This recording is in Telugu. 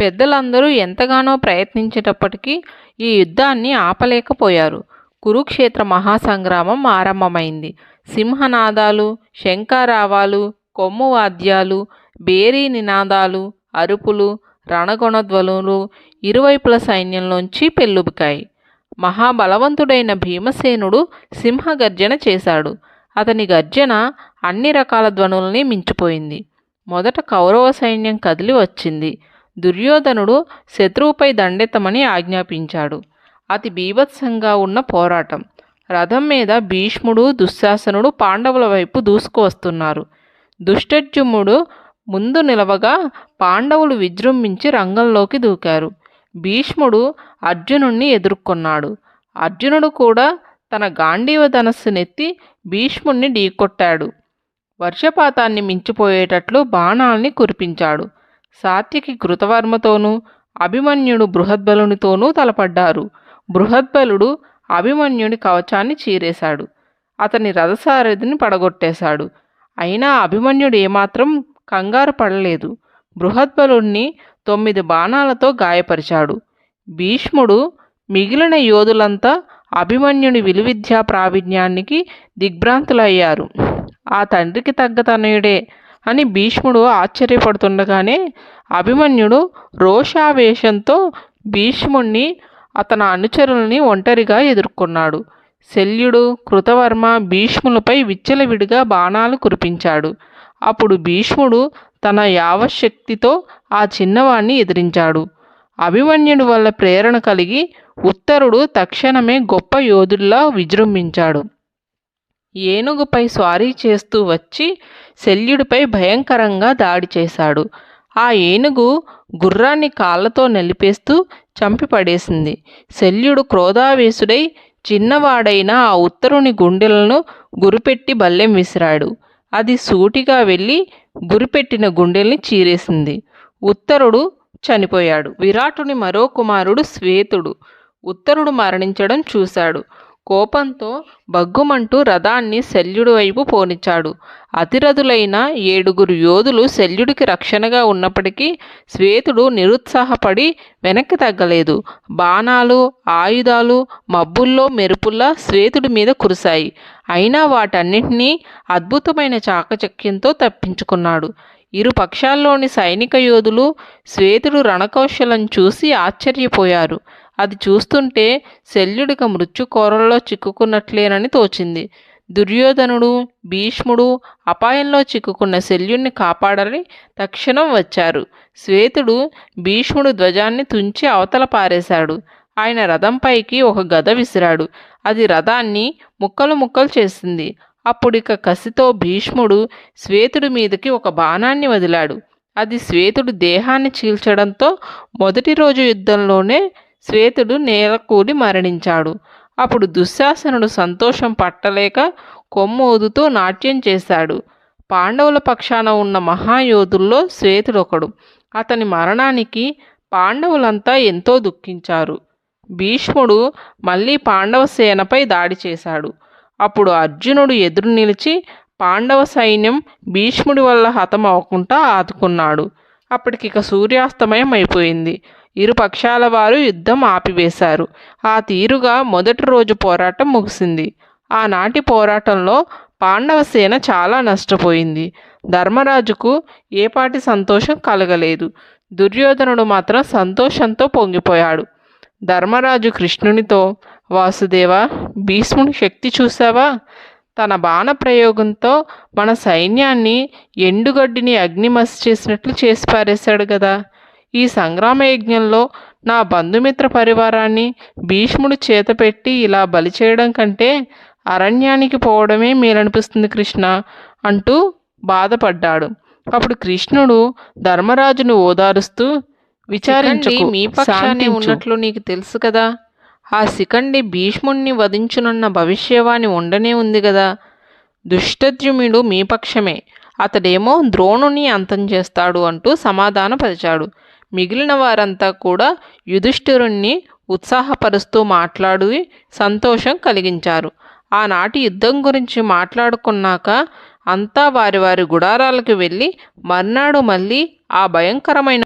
పెద్దలందరూ ఎంతగానో ప్రయత్నించేటప్పటికీ ఈ యుద్ధాన్ని ఆపలేకపోయారు. కురుక్షేత్ర మహాసంగ్రామం ఆరంభమైంది. సింహనాదాలు శంఖారావాలు కొమ్ము వాద్యాలు బేరీ నినాదాలు అరుపులు రణగొణధ్వనులు ఇరువైపుల సైన్యంలోంచి పెళ్ళుబుకాయి. మహాబలవంతుడైన భీమసేనుడు సింహగర్జన చేశాడు. అతని గర్జన అన్ని రకాల ధ్వనుల్ని మించిపోయింది. మొదట కౌరవ సైన్యం కదిలి వచ్చింది. దుర్యోధనుడు శత్రువుపై దండెత్తమని ఆజ్ఞాపించాడు. అతి బీభత్సంగా ఉన్న పోరాటం. రథం మీద భీష్ముడు దుశ్శాసనుడు పాండవుల వైపు దూసుకువస్తున్నారు. దుష్టజుమ్ముడు ముందు నిలవగా పాండవులు విజృంభించి రంగంలోకి దూకారు. భీష్ముడు అర్జునుణ్ణి ఎదుర్కొన్నాడు. అర్జునుడు కూడా తన గాంధీవ ధనస్సునెత్తి భీష్ముణ్ణి ఢీకొట్టాడు. వర్షపాతాన్ని మించిపోయేటట్లు బాణాల్ని కురిపించాడు. సాత్యకి కృతవర్మతోనూ అభిమన్యుడు బృహద్బలునితోనూ తలపడ్డారు. బృహద్బలుడు అభిమన్యుని కవచాన్ని చీరేశాడు. అతని రథసారథిని పడగొట్టేశాడు. అయినా అభిమన్యుడు ఏమాత్రం కంగారు పడలేదు. బృహద్బలుణ్ణి తొమ్మిది బాణాలతో గాయపరిచాడు. భీష్ముడు మిగిలిన యోధులంతా అభిమన్యుని విలువిద్యా ప్రావీణ్యానికి దిగ్భ్రాంతులయ్యారు. ఆ తండ్రికి తగ్గ తనయుడే. అని భీష్ముడు ఆశ్చర్యపడుతుండగానే అభిమన్యుడు రోషావేశంతో భీష్ముణ్ణి అతని అనుచరుల్ని ఒంటరిగా ఎదుర్కొన్నాడు. శల్యుడు కృతవర్మ భీష్ములపై విచ్చలవిడిగా బాణాలు కురిపించాడు. అప్పుడు భీష్ముడు తన యావశక్తితో ఆ చిన్నవాణ్ణి ఎదిరించాడు. అభిమన్యుడి వల్ల ప్రేరణ కలిగి ఉత్తరుడు తక్షణమే గొప్ప యోధుల్లా విజృంభించాడు. ఏనుగుపై స్వారీ చేస్తూ వచ్చి శల్యుడిపై భయంకరంగా దాడి చేశాడు. ఆ ఏనుగు గుర్రాన్ని కాళ్ళతో నలిపేస్తూ చంపి పడేసింది శల్యుడు క్రోధావేశుడై చిన్నవాడైన ఆ ఉత్తరుని గుండెలను గురిపెట్టి బల్లెం విసిరాడు. అది సూటిగా వెళ్ళి గురిపెట్టిన గుండెల్ని చీరేసింది. ఉత్తరుడు చనిపోయాడు. విరాటుని మరో కుమారుడు శ్వేతుడు. ఉత్తరుడు మరణించడం చూశాడు. కోపంతో బగ్గుమంటూ రథాన్ని శల్యుడి వైపు పోనిచ్చాడు. అతిరథులైన ఏడుగురు యోధులు శల్యుడికి రక్షణగా ఉన్నప్పటికీ శ్వేతుడు నిరుత్సాహపడి వెనక్కి తగ్గలేదు. బాణాలు ఆయుధాలు మబ్బుల్లో మెరుపుల్లా శ్వేతుడి మీద కురిశాయి. అయినా వాటన్నింటినీ అద్భుతమైన చాకచక్యంతో తప్పించుకున్నాడు. ఇరు పక్షాల్లోని సైనిక యోధులు శ్వేతుడు రణకౌశలం చూసి ఆశ్చర్యపోయారు. అది చూస్తుంటే శల్యుడిక మృత్యుకోరల్లో చిక్కుకున్నట్లేనని తోచింది. దుర్యోధనుడు భీష్ముడు అపాయంలో చిక్కుకున్న శల్యుణ్ణి కాపాడని తక్షణం వచ్చారు. శ్వేతుడు భీష్ముడు ధ్వజాన్ని తుంచి అవతల పారేశాడు. ఆయన రథంపైకి ఒక గద విసిరాడు. అది రథాన్ని ముక్కలు ముక్కలు చేసింది. అప్పుడిక కసితో భీష్ముడు శ్వేతుడి మీదకి ఒక బాణాన్ని వదిలాడు. అది శ్వేతుడు దేహాన్ని చీల్చడంతో మొదటి రోజు యుద్ధంలోనే శ్వేతుడు నేలకూలి మరణించాడు. అప్పుడు దుశ్శాసనుడు సంతోషం పట్టలేక కొమ్మోదుతూ నాట్యం చేశాడు. పాండవుల పక్షాన ఉన్న మహాయోధుల్లో శ్వేతుడొకడు అతని మరణానికి పాండవులంతా ఎంతో దుఃఖించారు. భీష్ముడు మళ్ళీ పాండవ సేనపై దాడి చేశాడు. అప్పుడు అర్జునుడు ఎదురు నిలిచి పాండవ సైన్యం భీష్ముడి వల్ల హతమవకుండా ఆదుకున్నాడు. అప్పటికిక సూర్యాస్తమయం అయిపోయింది. ఇరు పక్షాల వారు యుద్ధం ఆపివేశారు. ఆ తీరుగా మొదటి రోజు పోరాటం ముగిసింది. ఆనాటి పోరాటంలో పాండవ సేన చాలా నష్టపోయింది. ధర్మరాజుకు ఏపాటి సంతోషం కలగలేదు. దుర్యోధనుడు మాత్రం సంతోషంతో పొంగిపోయాడు. ధర్మరాజు కృష్ణునితో వాసుదేవ భీష్ముని శక్తి చూసావా తన బాణ ప్రయోగంతో మన సైన్యాన్ని ఎండుగడ్డిని అగ్నిమసి చేసినట్లు చేసి పారేశాడు కదా. ఈ సంగ్రామ యజ్ఞంలో నా బంధుమిత్ర పరివారాన్ని భీష్ముడు చేతపెట్టి ఇలా బలి చేయడం కంటే అరణ్యానికి పోవడమే మేలనిపిస్తుంది కృష్ణ అంటూ బాధపడ్డాడు. అప్పుడు కృష్ణుడు ధర్మరాజును ఓదారుస్తూ విచారించకు మీ పక్షాన్ని ఉన్నట్లు నీకు తెలుసు కదా. ఆ శిఖండి భీష్ముణ్ణి వధించునున్న భవిష్యవాణి ఉండనే ఉంది కదా. దుష్టద్యుముడు మీ పక్షమే. అతడేమో ద్రోణుని అంతం చేస్తాడు అంటూ సమాధానపరిచాడు. మిగిలిన వారంతా కూడా యుధిష్ఠిరుణ్ణి ఉత్సాహపరుస్తూ మాట్లాడి సంతోషం కలిగించారు. ఆనాటి యుద్ధం గురించి మాట్లాడుకున్నాక అంతా వారి వారి గుడారాలకు వెళ్ళి మర్నాడు మళ్ళీ ఆ భయంకరమైన